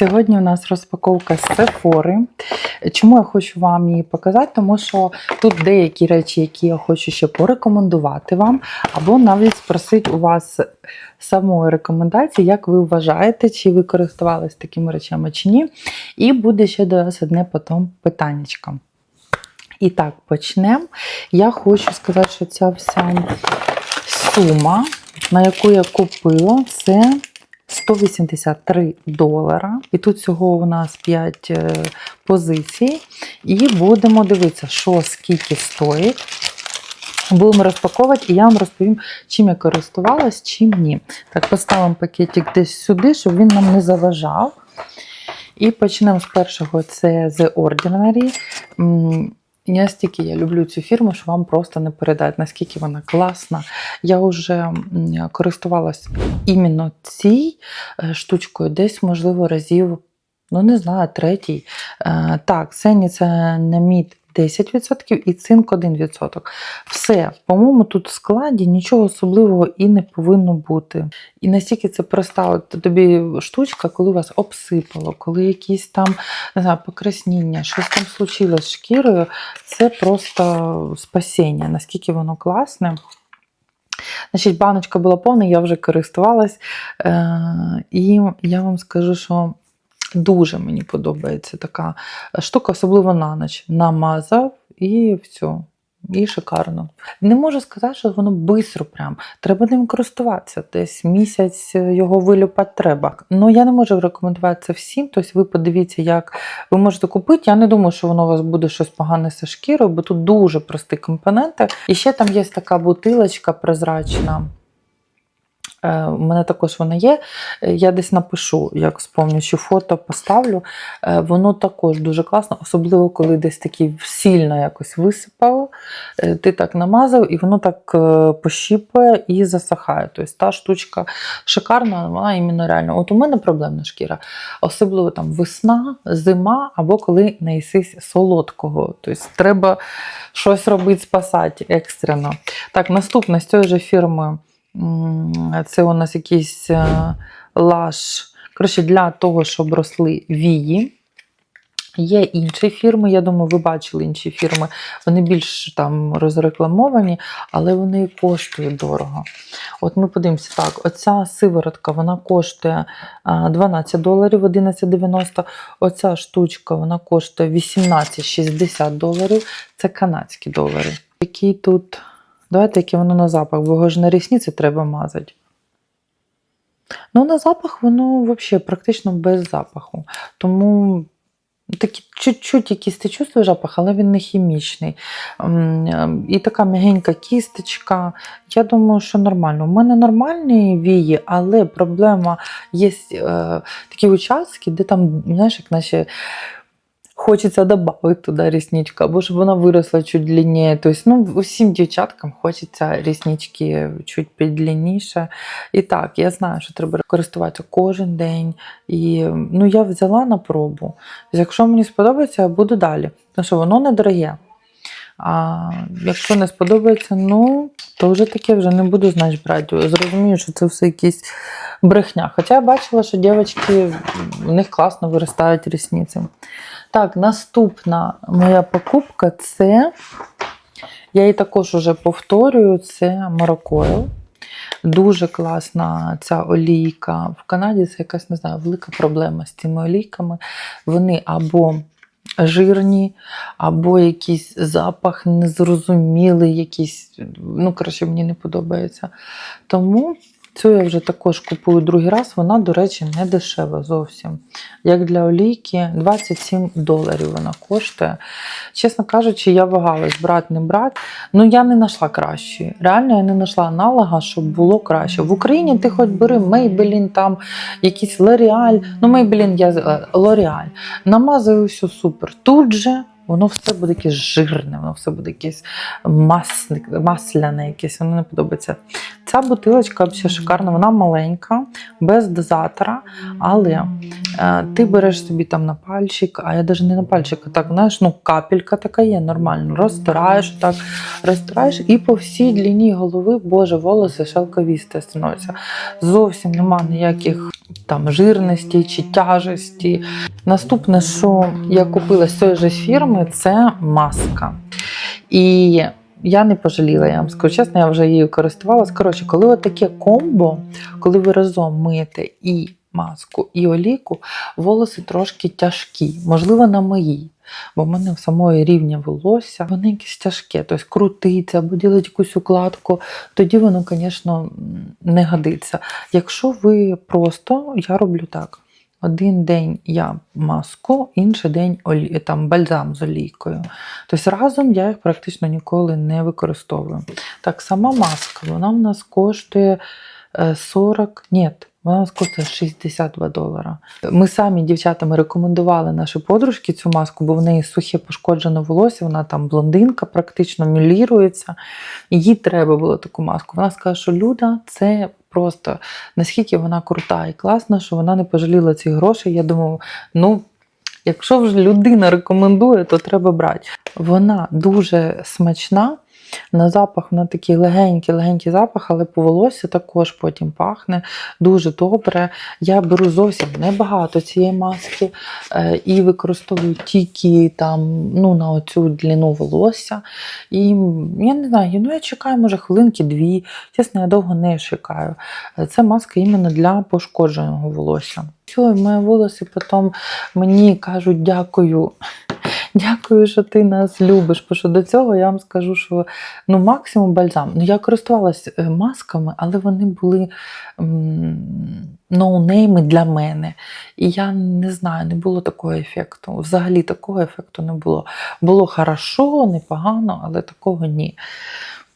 Сьогодні у нас розпаковка з Сефори. Чому я хочу вам її показати? Тому що тут деякі речі, які я хочу ще порекомендувати вам, або навіть спросити у вас самої рекомендації, як ви вважаєте, чи ви користувалися такими речами чи ні. І буде ще до вас одне потім питаннячко. І так, почнемо. Я хочу сказати, що ця вся сума, на яку я купила, це 183 долара. І тут всього у нас 5 позицій. І будемо дивитися, що скільки стоїть. Будемо розпаковувати, і я вам розповім, чим я користувалась, чим ні. Так, поставимо пакетик десь сюди, щоб він нам не заважав. І почнемо з першого: це The Ordinary. Настільки я люблю цю фірму, що вам просто не передати, наскільки вона класна. Я вже користувалась іменно цій е, штучкою, десь, можливо, разів, ну не знаю, третій. Е, Так, Сені це намід 10% і цинк 1%. Все, по-моєму, тут в складі нічого особливого і не повинно бути. І настільки це проста от тобі штучка, коли вас обсипало, коли якісь там не знаю, покраснення, щось там случилось з шкірою, це просто спасіння, наскільки воно класне. Значить, баночка була повна, я вже користувалась. Е- і я вам скажу, що дуже мені подобається така штука, особливо на ніч. Намазав і все. І шикарно. Не можу сказати, що воно бистро прям. Треба ним користуватися. Десь місяць його вилюпати треба. Ну я не можу рекомендувати це всім. Тобто ви подивіться, як ви можете купити. Я не думаю, що воно у вас буде щось погане зі шкірою, бо тут дуже прості компоненти. І ще там є така бутилочка прозрачна. Е, У мене також вона є. Е, Я десь напишу, як спомню, чи фото поставлю. Е, Воно також дуже класно, особливо коли десь такі сильно якось висипало. Е, Ти так намазав, і воно так е, пощіпує і засахає. Тобто та штучка шикарна, вона іменно реально. От у мене проблемна шкіра, особливо там весна, зима або коли наїсись солодкого. Тобто треба щось робити, спасати екстрено. Так, наступне з цієї ж фірми. Це у нас якийсь е, лаш. Коротше, для того, щоб росли вії. Є інші фірми, я думаю, ви бачили інші фірми. Вони більш там розрекламовані, але вони коштують дорого. От ми подивимося, так, оця сиворотка вона коштує 12 доларів 11,90. Оця штучка вона коштує 18,60 доларів. Це канадські долари. Який тут. Давайте, яке воно на запах, бо його ж на рісниці треба мазати. Ну, на запах воно взагалі практично без запаху. Тому такі чуть-чуть якийсь ти чувствуєш запах, але він не хімічний. Ем, І така м'ягенька кісточка. Я думаю, що нормально. У мене нормальні вії, але проблема є е, такі участки, де там, знаєш, як наче. Хочеться додати туди рісничку, або щоб вона виросла чуть длинніше. Тобто, ну, усім дівчаткам хочеться ріснички чуть піддлинніше. І так, я знаю, що треба користуватися кожен день. І ну, я взяла на пробу. Якщо мені сподобається, я буду далі. Тому що воно недороге. А якщо не сподобається, ну, то вже таке вже не буду, значить, брати. Зрозумію, що це все якісь брехня. Хоча я бачила, що дівчатки, в них класно виростають рісниці. Так, наступна моя покупка це. Я її також вже повторюю, це Марокойл. Дуже класна ця олійка. В Канаді це якась, не знаю, велика проблема з цими олійками. Вони або жирні, або якийсь запах незрозумілий, якийсь, ну, коротше, мені не подобається. Тому цю я вже також купую другий раз. Вона, до речі, не дешева зовсім. Як для олійки, 27 доларів вона коштує. Чесно кажучи, я вагалась брати, не брати. Ну, я не знайшла кращої. Реально, я не знайшла аналога, щоб було краще. В Україні ти хоч бери Maybelline, там якийсь L'Oreal. Ну, Maybelline я е, L'Oreal. Намазую все супер. Тут же воно все буде якесь жирне, воно все буде якесь масляне, якесь, воно не подобається. Ця бутилочка взагалі шикарна, вона маленька, без дозатора, але е, ти береш собі там на пальчик, а я навіть не на пальчик, а так, знаєш, ну капелька така є, нормально. Розтираєш так, розтираєш, і по всій длині голови, боже, волоси шелковісті становляться. Зовсім нема ніяких там жирності чи тяжесті. Наступне, що я купила з цієї ж фірми, це маска. І я не пожаліла, я вам скажу чесно, я вже її користувалася. Коротше, коли от таке комбо, коли ви разом миєте і маску, і оліку, волоси трошки тяжкі, можливо, на мої. Бо в мене в самої рівня волосся, вони якісь тяжкі, тобто крутиться або ділить якусь укладку, тоді воно, звісно, не годиться. Якщо ви просто, я роблю так. Один день я маску, інший день олі... там, бальзам з олійкою. Тобто разом я їх практично ніколи не використовую. Так, сама маска, вона в нас коштує 40, ні, вона нас коштує 62 долара. Ми самі дівчатами рекомендували нашій подружці цю маску, бо в неї сухе пошкоджене волосся, вона там блондинка, практично мілірується. Їй треба було таку маску. Вона сказала, що Люда це просто наскільки вона крута і класна, що вона не пожаліла цих грошей. Я думаю, ну. Якщо вже людина рекомендує, то треба брати. Вона дуже смачна. На запах вона такий легенький, легенький запах, але по волосся також потім пахне дуже добре. Я беру зовсім небагато цієї маски е, і використовую тільки там, ну, на оцю длину волосся. І я не знаю, ну я чекаю, може, хвилинки дві. Чесно, я довго не чекаю. Е, Це маска іменно для пошкодженого волосся. Мої волоси потім мені кажуть дякую. Дякую, що ти нас любиш. Бо що до цього я вам скажу, що ну максимум бальзам. Ну я користувалась е, масками, але вони були ноунейми для мене. І я не знаю, не було такого ефекту. Взагалі такого ефекту не було. Було хорошо, непогано, але такого ні.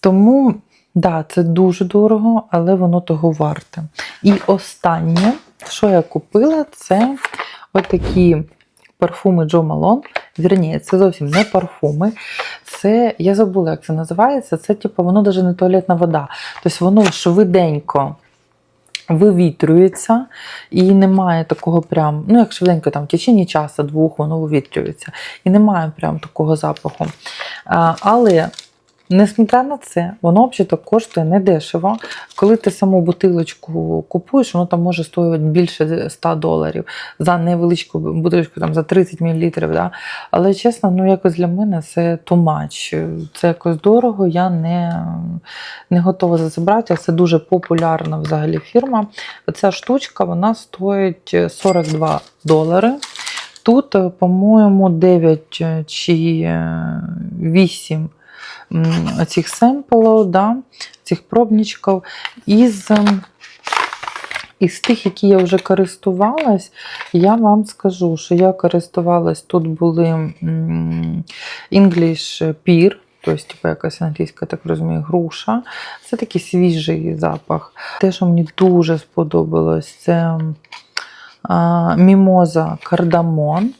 Тому, да, це дуже дорого, але воно того варте. І останнє, що я купила, це отакі парфуми Джо Малон. Вірні, це зовсім не парфуми. Це, я забула, як це називається. Це, типу, воно навіть не туалетна вода. Тобто воно швиденько вивітрюється і немає такого прям, ну як швиденько там в течение часу, двох воно вивітрюється. І немає прям такого запаху. А, але Несмотря на це, воно взагалі коштує недешево. Коли ти саму бутилочку купуєш, воно там може стоїти більше 100 доларів за невеличку бутилочку, там за 30 мл. Да? Але чесно, ну якось для мене це too much. Це якось дорого, я не, не готова за це брати. Це дуже популярна взагалі фірма. Ця штучка вона стоїть 42 долари. Тут, е, по-моєму, 9 чи 8 цих семплів, да, цих пробничків. Із, ем, із тих, які я вже користувалась, я вам скажу, що я користувалась, тут були English Pear, Тобто, типу, якась англійська, так розумію, груша. Це такий свіжий запах. Те, що мені дуже сподобалось, це а, мімоза кардамон.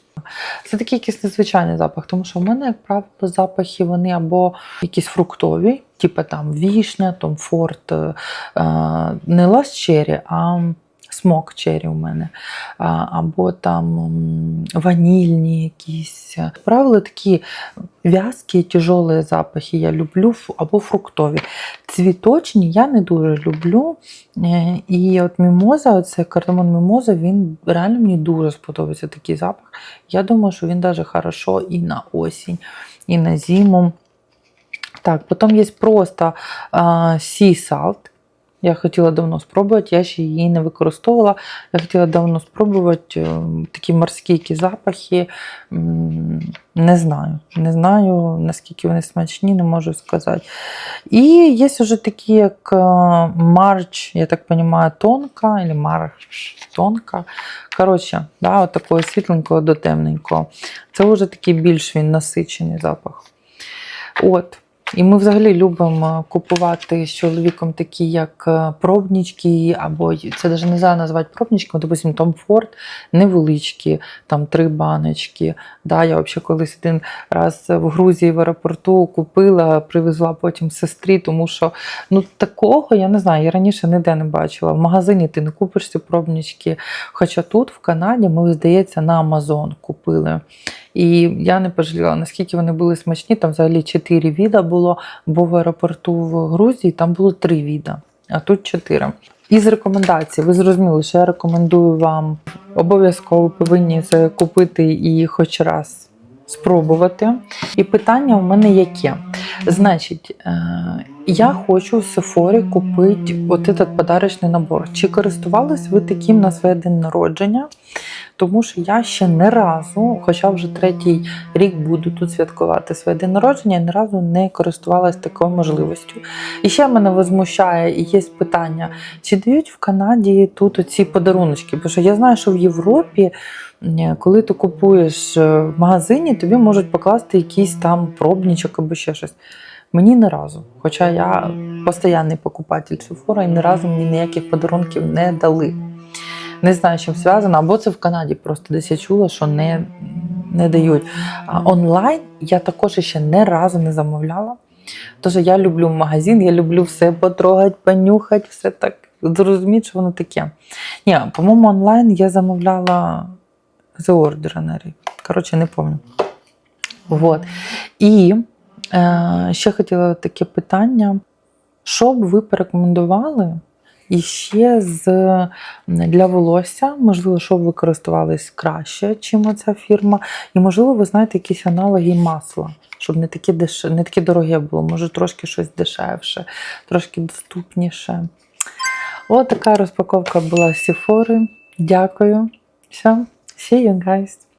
Це такий якийсь незвичайний запах, тому що в мене, як правило, запахи вони або якісь фруктові, типу там вішня, Том Форд, е, не лас а смок черрі у мене, або там ванільні якісь. Як правило, такі в'язкі, тяжелі запахи я люблю, або фруктові. Цвіточні я не дуже люблю. Е, І от мімоза, оце кардамон мімоза, він реально мені дуже сподобається такий запах. Я думаю, що він даже хорошо і на осінь, і на зиму. Так, потім є просто Salt. Я хотіла давно спробувати, я ще її не використовувала. Я хотіла давно спробувати е, такі морські які запахи. Не знаю. Не знаю, наскільки вони смачні, не можу сказати. І є вже такі, як е, Марч, я так розумію, тонка, або марш тонка. Коротше, да, от такого світленького до темненького. Це вже такий більш він насичений запах. От. І ми взагалі любимо купувати з чоловіком такі, як е, пробнички, або це навіть не знаю назвати пробничками, допустим, Tom Ford, невеличкі, там три баночки. Да, я взагалі колись один раз в Грузії в аеропорту купила, привезла потім сестрі, тому що ну такого я не знаю, я раніше ніде не бачила. В магазині ти не купиш ці пробнички. Хоча тут, в Канаді, ми, здається, на Амазон купили. І я не пожаліла, наскільки вони були смачні. Там взагалі чотири віда було, бо в аеропорту в Грузії там було три віда, а тут чотири. Із рекомендацій, ви зрозуміли, що я рекомендую вам обов'язково повинні це купити і хоч раз спробувати. І питання у мене яке? Значить, е, я хочу в Сефорі купити от этот подарочний набор. Чи користувались ви таким на своє день народження? Тому що я ще не разу, хоча вже третій рік буду тут святкувати своє день народження, ні разу не користувалась такою можливістю. І ще мене возмущає, і є питання, чи дають в Канаді тут оці подаруночки? Бо що я знаю, що в Європі, коли ти купуєш е, в магазині, тобі можуть покласти якийсь там пробничок або ще щось. Мені не разу. Хоча я постійний покупатель Sephora і ні разу мені ніяких подарунків не дали. Не знаю, з чим зв'язано, або це в Канаді просто десь я чула, що не, не дають. А онлайн я також ще не разу не замовляла. Тож я люблю магазин, я люблю все потрогати, понюхати, все так зрозуміти, що воно таке. Ні, по-моєму, онлайн я замовляла The Ordinary. Коротше, не пам'ятаю. Вот. І е, ще хотіла таке питання. Що б ви порекомендували і ще з, для волосся? Можливо, що б ви користувались краще, чим оця фірма? І, можливо, ви знаєте якісь аналоги масла, щоб не таке, деш... не таке дороге було, може трошки щось дешевше, трошки доступніше. Ось така розпаковка була Сіфори. Дякую. Все, see you guys.